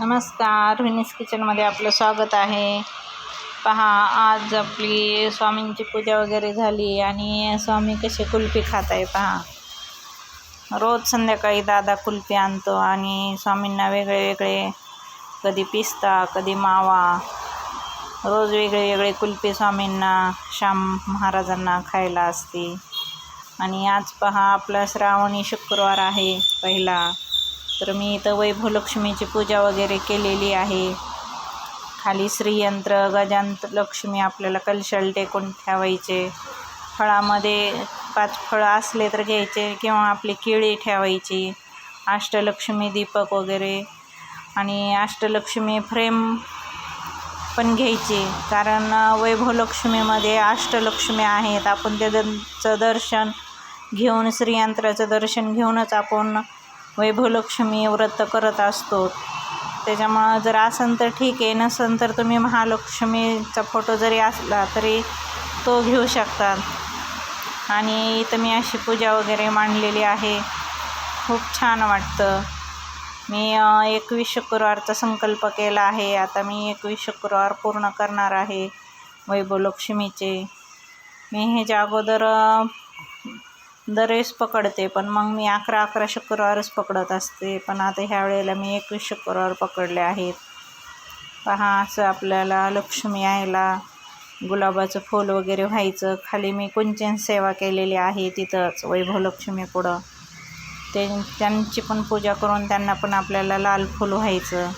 नमस्कार विनीस किचनमध्ये आपलं स्वागत आहे. पहा आज आपली स्वामींची पूजा वगैरे झाली आणि स्वामी कसे कुल्फी खात आहे पहा. रोज संध्याकाळी दादा कुल्फी आणतो आणि स्वामींना वेगळे वेगळे कधी पिस्ता कधी मावा. रोज वेगळे वेगळे कुल्फी स्वामींना श्याम महाराजांना खायला असते. आणि आज पहा आपला श्रावणी शुक्रवार आहे पहिला. तर मी इथं वैभवलक्ष्मीची पूजा वगैरे केलेली आहे. खाली श्रीयंत्र गजांत लक्ष्मी आपल्याला कलशल टेकून ठेवायचे. फळामध्ये पाच फळं असले तर घ्यायचे किंवा आपली केळी ठेवायची. अष्टलक्ष्मी दीपक वगैरे. आणि अष्टलक्ष्मी फ्रेम पण घ्यायची. कारण वैभवलक्ष्मीमध्ये अष्टलक्ष्मी आहेत. आपण त्याचं दर्शन घेऊन श्रीयंत्राचं दर्शन घेऊनच आपण वैभवलक्ष्मी व्रत करत असतो. त्याच्यामुळं जर असन तर ठीक आहे नसन तर तुम्ही महालक्ष्मीचा फोटो जरी असला तरी तो घेऊ शकतात आणि इथं मी अशी पूजा वगैरे मांडलेली आहे. खूप छान वाटतं. मी एकवीस शुक्रवारचा संकल्प केला आहे. आता मी एकवीस शुक्रवार पूर्ण करणार आहे वैभवलक्ष्मीचे. मी ह्याच्या अगोदर दरवेळेस पकडते पण मग मी अकरा अकरा शुक्रवारच पकडत असते. पण आता ह्या वेळेला मी एकवीस शुक्रवार पकडले आहेत. पहा असं आपल्याला लक्ष्मी यायला गुलाबाचं फूल वगैरे व्हायचं. खाली मी कुंचन सेवा केलेली आहे तिथंच वैभवलक्ष्मी पुढं. ते त्यांची पण पूजा करून त्यांना पण आपल्याला लाल फूल व्हायचं.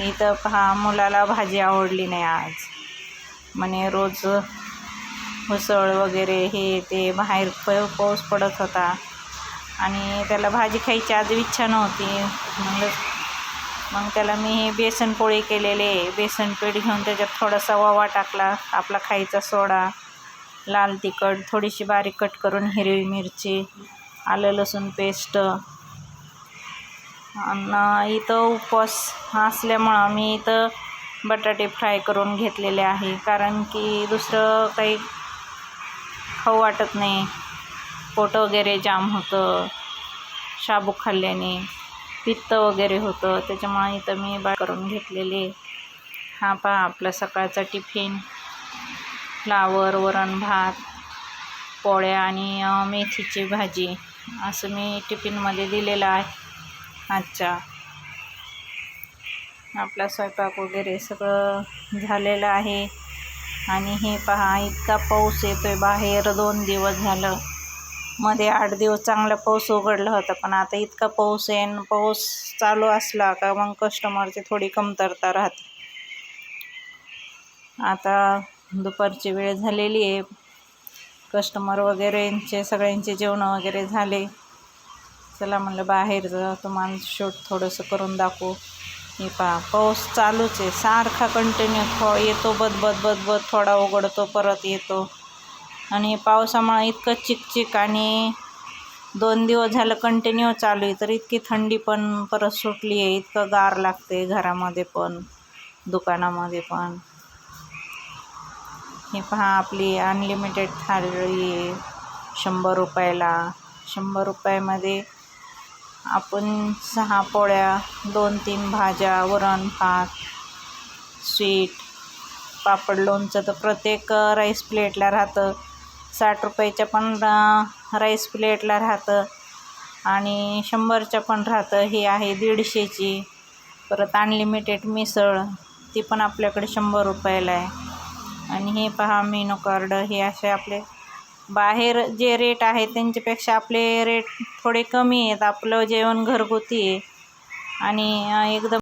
इथं पहा मुलाला भाजी आवडली नाही आज. म्हणे रोज मुसळ वगैरे हे ते बाहेर प पाऊस पडत होता. आणि त्याला भाजी खायची आज इच्छा नव्हती. म्हणलं मग त्याला मी हे बेसन पोळी केलेले. बेसन पीठ घेऊन त्याच्यात थोडासा ओवा टाकला. आपला खायचा सोडा लाल तिखट थोडीशी बारीक कट करून हिरवी मिरची आलं लसूण पेस्ट. आणि इथं उपवास असल्यामुळं मी इथं बटाटे फ्राय करून घेतलेले आहे. कारण की दुसरं काही खाऊ वाटत नाही. पोट वगैरे जाम होतं. शाबू खाल्ल्याने पित्त वगैरे होतं. त्याच्यामुळे इथं मी बा करून घेतलेले. हा पहा आपला सकाळचा टिफिन. फ्लावर वरण भात पोळ्या आणि मेथीची भाजी. असं मी टिफिनमध्ये दिलेलं आहे. आजच्या. आपला स्वयंपाक वगैरे सगळं झालेलं आहे. आणि हे पहा इतका पाऊस येतो आहे बाहेर. दोन दिवस झालं. मध्ये आठ दिवस चांगला पाऊस उघडला होता पण आता इतका पाऊस येईन पाऊस चालू असला का मग कस्टमरची थोडी कमतरता राहते. आता दुपारची वेळ झालेली आहे. कस्टमर वगैरेंचे सगळ्यांचे जेवण वगैरे झाले. चला म्हणलं बाहेर जा तुम्हाला शूट थोडंसं करून दाखवू. हे पहा पाऊस चालूच आहे. सारखा कंटिन्यू थो येतो बदबद बदबद थोडा उघडतो परत येतो. आणि पावसामुळं इतकं चिकचिक आणि दोन दिवस झालं कंटिन्यू चालू आहे तर इतकी थंडी पण परत सुटली आहे. इतकं गार लागते घरामध्ये पण दुकानामध्ये पण. हे पहा आपली अनलिमिटेड थाळी आहे शंभर रुपयाला. शंभर रुपयामध्ये आपण सहा पोळ्या दोन तीन भाज्या वरण भात स्वीट पापड लोणचं तर प्रत्येक राईस प्लेटला राहतं. साठ रुपयाच्या पण राईस प्लेटला राहतं. आणि शंभरच्या पण राहतं. हे आहे दीडशेची. परत अनलिमिटेड मिसळ ती पण आपल्याकडे शंभर रुपयाला आहे. आणि हे पहा मेनू कार्ड हे असे आपले बाहेर जे रेट आहे त्यांच्यापेक्षा आपले रेट थोडे कमी आहेत. आपलं जेवण घरगुती आहे. आणि एकदम